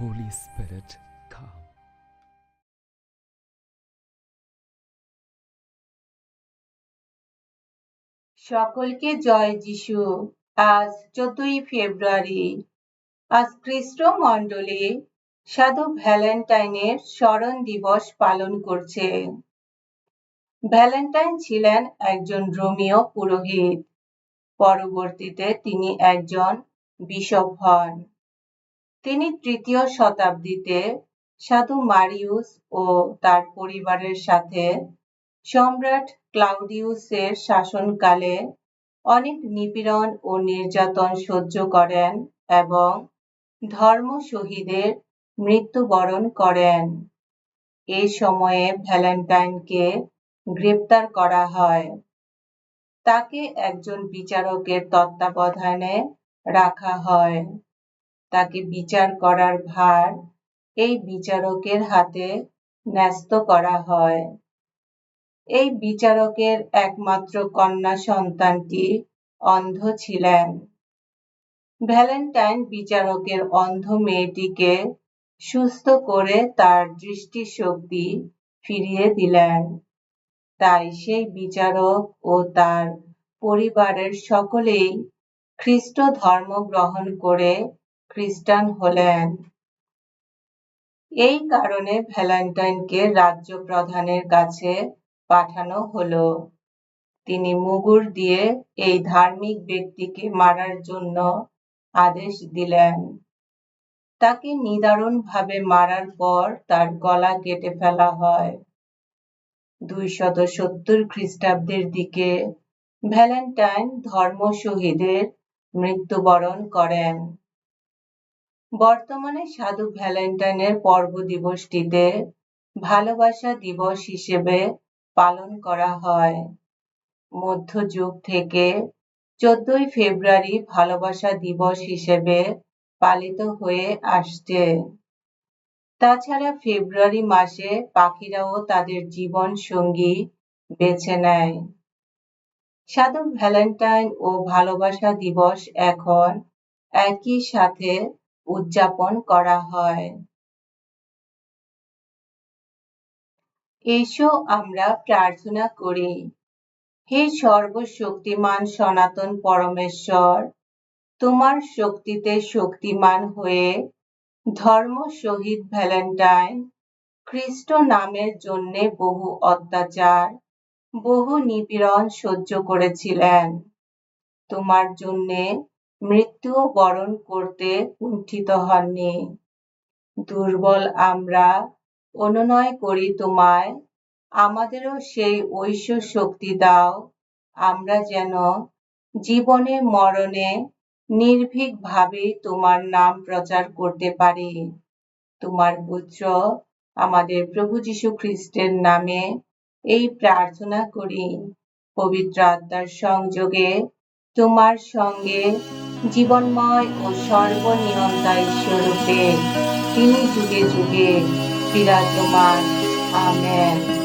Holy Spirit, come. সকলকে জয় যিশু। আজ চোদ্দই ফেব্রুয়ারি। আজ খ্রিস্ট মণ্ডলী সাধু ভ্যালেন্টাইনের স্মরণ দিবস পালন করছে। ভ্যালেন্টাইন ছিলেন একজন রোমীয় পুরোহিত। পরবর্তীতে তিনি একজন বিশপ হন। তিনি তৃতীয় শতাব্দীতে সাধু মারিউস ও তার পরিবারের সাথে সম্রাট ক্লাউডিউসের শাসনকালে অনেক নিপীড়ন ও নির্যাতন সহ্য করেন এবং ধর্ম শহীদের মৃত্যুবরণ করেন। এই সময়ে ভ্যালেন্টাইনকে গ্রেপ্তার করা হয়। তাকে একজন বিচারকের তত্ত্বাবধানে রাখা হয়। তাকে বিচার করার ভার এই বিচারকের হাতে ন্যস্ত করা হয়। এই বিচারকের একমাত্র কন্যা সন্তানটি অন্ধ ছিলেন। ভ্যালেন্টাইন বিচারকের অন্ধ মেয়েটিকে সুস্থ করে তার দৃষ্টিশক্তি ফিরিয়ে দিলেন। তাই সেই বিচারক ও তার পরিবারের সকলেই খ্রিস্ট ধর্ম গ্রহণ করে খ্রিস্টান হলেন। এই কারণে ভ্যালেন্টাইনকে রাজ্য প্রধানের কাছে পাঠানো হলো। তিনি মুগুর দিয়ে এই ধার্মিক ব্যক্তিকে মারার জন্য আদেশ দিলেন। তাকে নিদারুণভাবে মারার পর তার গলা কেটে ফেলা হয়। দুইশত সত্তর খ্রিস্টাব্দের দিকে ভ্যালেন্টাইন ধর্ম শহীদের মৃত্যুবরণ করেন। বর্তমানে সাধু ভ্যালেন্টাইনের পর্ব দিবসটিতে ভালোবাসা দিবস হিসেবে পালন করা হয়। মধ্যযুগ থেকে চোদ্দই ফেব্রুয়ারি ভালোবাসা দিবস হিসেবে পালিত হয়ে আসছে। তাছাড়া ফেব্রুয়ারি মাসে পাখিরাও তাদের জীবন সঙ্গী বেছে নেয়। সাধু ভ্যালেন্টাইন ও ভালোবাসা দিবস এখন একই সাথে উদযাপন করা হয়। এসো আমরা প্রার্থনা করি। হে সর্বশক্তিমান সনাতন পরমেশ্বর, তোমার শক্তিতে শক্তিমান হয়ে ধর্ম শহীদ ভ্যালেন্টাইন খ্রিস্ট নামের জন্য বহু অত্যাচার, বহু নিপীড়ন সহ্য করেছিলেন। তোমার জন্যে মৃত্যুও বরণ করতে কুণ্ঠিত হননি। দুর্বল আমরা অনুনয় করি তোমায়, আমাদেরও সেই ঐশ্য শক্তি দাও। আমরা যেন জীবনে মরণে নির্ভীক ভাবে তোমার নাম প্রচার করতে পারি। তোমার পুত্র আমাদের প্রভু যীশু খ্রিস্টের নামে এই প্রার্থনা করি। পবিত্র আত্মার সংযোগে তোমার সঙ্গে জীবনময় ও সর্বনিয়ন্তা ঈশ্বরূপে তিনি যুগে যুগে বিরাজমান। আমেন।